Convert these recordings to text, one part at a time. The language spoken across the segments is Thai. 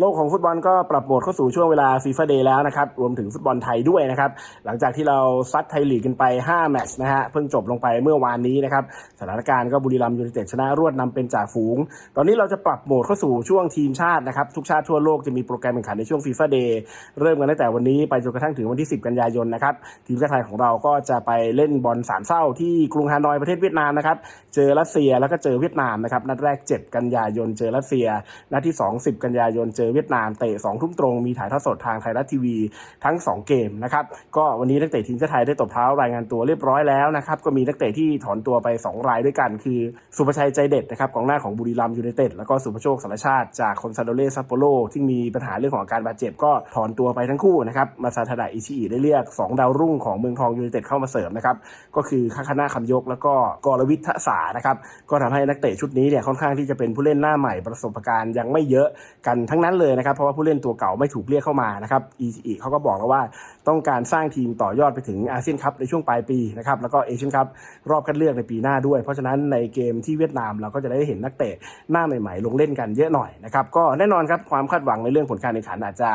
โลกของฟุตบอลก็ปรับโหมดเข้าสู่ช่วงเวลาฟีฟ่าเดย์แล้วนะครับรวมถึงฟุตบอลไทยด้วยนะครับหลังจากที่เราซัดไทยลีกกันไป 5 แมตช์นะฮะเพิ่งจบลงไปเมื่อวานนี้นะครับสถานการณ์ก็บุรีรัมย์ยูไนเต็ดชนะรวดนำเป็นจ่าฝูง ตอนนี้เราจะปรับโหมดเข้าสู่ช่วงทีมชาตินะครับทุกชาติทั่วโลกจะมีโปรแกรมแข่งขันในช่วงฟีฟ่าเดย์เริ่มกันตั้งแต่วันนี้ไปจนกระทั่งถึงวันที่ 10 กันยายนนะครับทีมชาติไทยของเราก็จะไปเล่นบอลสามเศร้าที่กรุงฮานอยประเทศเวียดนามนะครับเจอรัสเซียแล้วก็เจอเวียดนามนะครับนัดแรก 7 กันยายนเจอรัสเซียนัดที่ 2 10 กันยายนเจอเวียดนามเตะ2ทุ่มตรงมีถ่ายทอดสดทางไทยรัฐทีวีทั้ง 2 เกมนะครับก็วันนี้นักเตะทีมชาติไทยได้ตบเท้ารายงานตัวเรียบร้อยแล้วนะครับก็มีนักเตะที่ถอนตัวไป 2 รายด้วยกัน คือสุภชัยใจเด็ดนะครับกองหน้าของบุรีรัมยูไนเต็ดแล้วก็สุภโชคสารชาติจากคอนซาโดเลซัปโปโรที่มีปัญหาเรื่องของอาการบาดเจ็บก็ถอนตัวไปทั้งคู่นะครับมาซาทาดะอิชิอิได้เรียก 2 ดาวรุ่งของเมืองทองยูไนเต็ดเข้ามาเสริมนะครับก็คือคาคานาคำยก แล้วก็กรวิทย์ทศานะครับก็ทำให้นักเตะชุดนี้เนี่ยค่อนข้างที่จะเป็นผู้เล่นหน้าใหม่ประสบการณ์ยังไม่เยอะกันทั้งนั้นเลยนะครับ เพราะว่าผู้เล่นตัวเก่าไม่ถูกเรียกเข้ามานะครับอิชิอิเขาก็บอกแล้วว่าต้องการสร้างทีมต่อยอดไปถึงอาเซียนคัพในช่วงปลายปีนะครับแล้วก็เอเชียนคัพรอบคัดเลือกในปีหน้าด้วย เพราะฉะนั้นในเกมที่เวียดนามเราก็จะได้เห็นนักเตะหน้าใหม่ๆ ลงเล่นกันเยอะหน่อยนะครับก็แน่นอนครับความคาดหวังในเรื่องผลการแข่งขันอาจจะ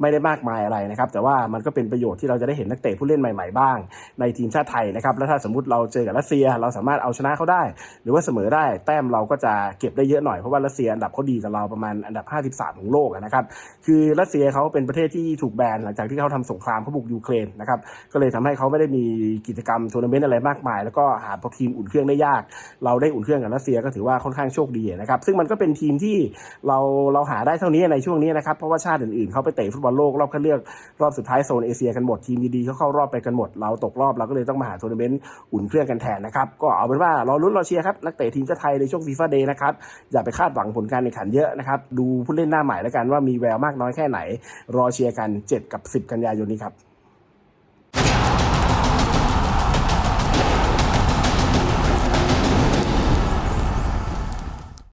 ไม่ได้มากมายอะไรนะครับแต่ว่ามันก็เป็นประโยชน์ที่เราจะได้เห็นนักเตะผู้เล่นใหม่ๆบ้าง ในทีมชาติไทยนะครับแล้วถ้าสมมติเราเจอกับรัสเซีย เราสามารถเอาชนะเขาได้ หรือว่าเสมอได้แต้มเราก็จะเก็บได้เยอะหน่อยเพราะว่ารัสเซียอันดับเขาดีกับเราประมาณอันดับ 53 ของโลกอะนะครับคือรัสเซียเขาเป็นประเทศที่ถูกแบนหลังจากที่เขาทำสงครามเขาบุกยูเครนนะครับก็เลยทำให้เขาไม่ได้มีกิจกรรมทัวร์นาเมนต์อะไรมากมาย แล้วก็หาทีมอุ่นเครื่องได้ยาก เราได้อุ่นเครื่องกับรัสเซียก็ถือว่าค่อนข้างโชคดีนะครับซึ่งมันก็เป็นทีมที่เราเราหาได้เท่านี้ในช่วงนี้นะครับเพราะว่าชาติอื่นๆเขาไปเตะฟุตบอลโลกรอบคัดเลือกรอบสุดท้ายโซนเอเชียกันหมดทีมดีๆเขาเข้ารอบไปกันหมดเราตกรอบเราก็เลยต้องมาหาทัวร์นาเมนต์อุ่นเครื่องกันแทนนะครับก็เอาเป็นว่ารอลุ้นรอเชียร์ครับนักเตะทีมชาติไทยในช่วงฟีฟ่าเดย์นะครับอย่าไปคาดหวังผลการแข่งขันเยอะนะครับดูผู้เล่นหน้าใหม่แล้วกันว่ามีแววมากน้อยแค่ไหน รอเชียร์กัน 7 กับ 10 กันยายนนี้ครับ